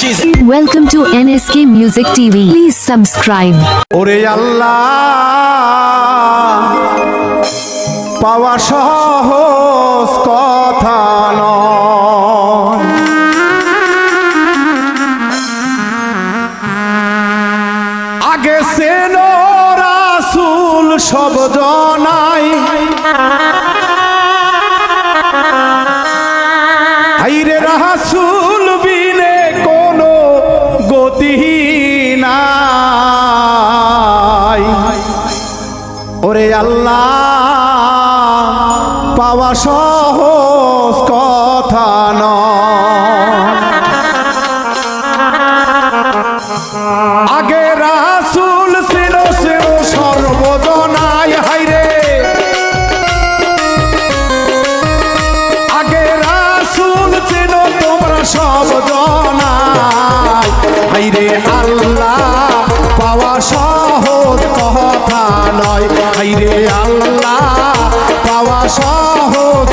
चीज welcome to N S TV music TV ওরে আল্লাহ পাওয়া সহজ কথা নয়। আগে সেন রাসুল সব জনাই। হাইরে রাসুল আল্লাহ পাওয়া সহ সহ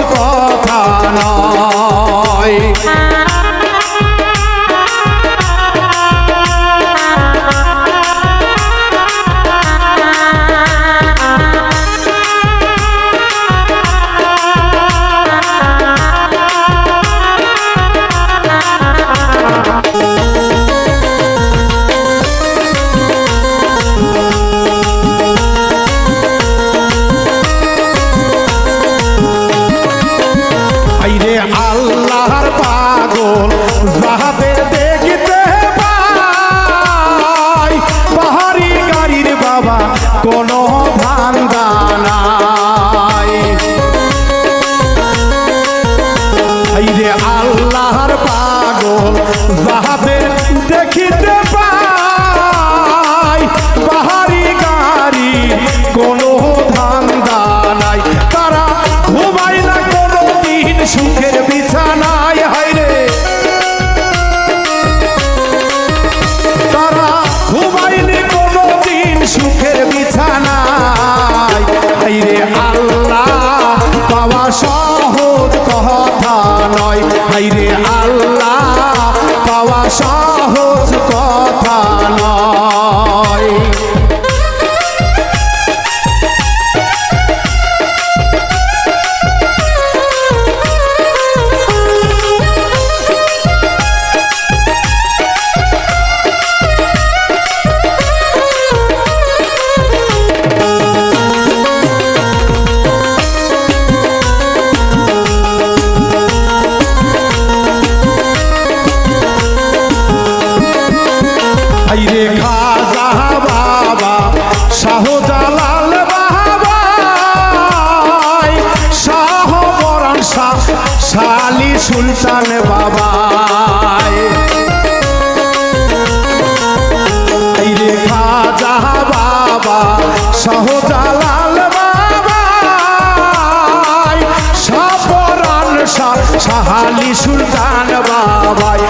সাহালি সুলতান বাবাই।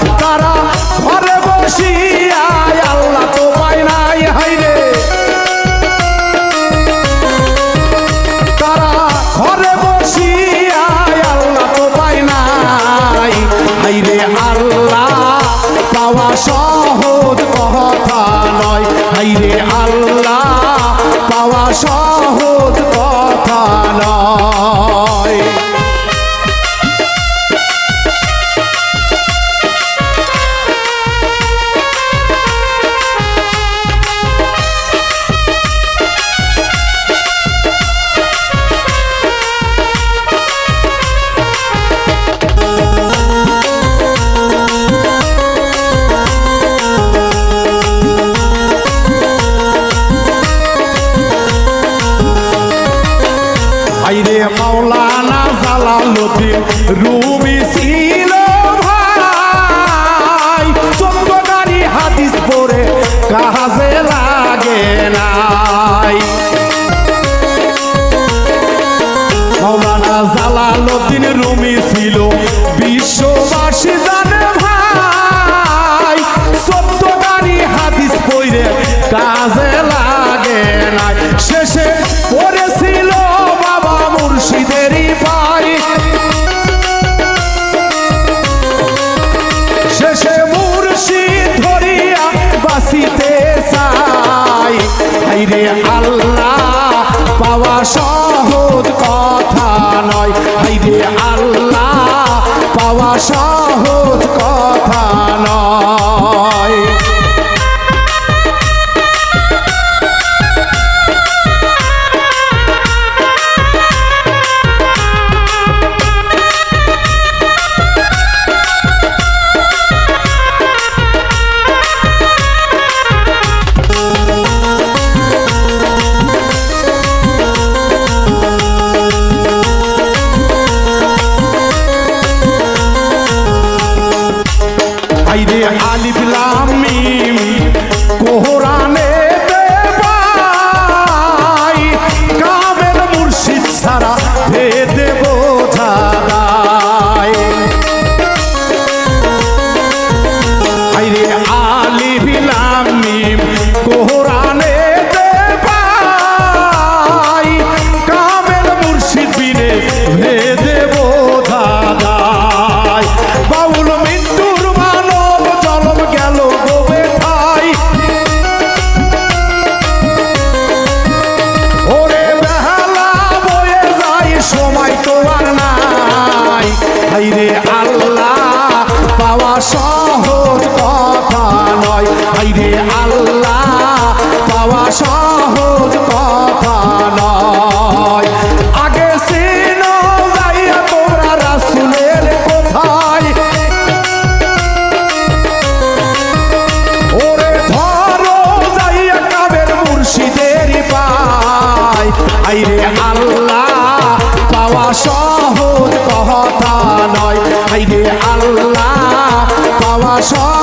মাওলানা জালালুদ্দিন রুমি ছিল ভাই। হাদিস পরে কাজে লাগে নাই। রুমি ছিল বিশ্ববাসী জান আল্লাহ পাওয়া সহজ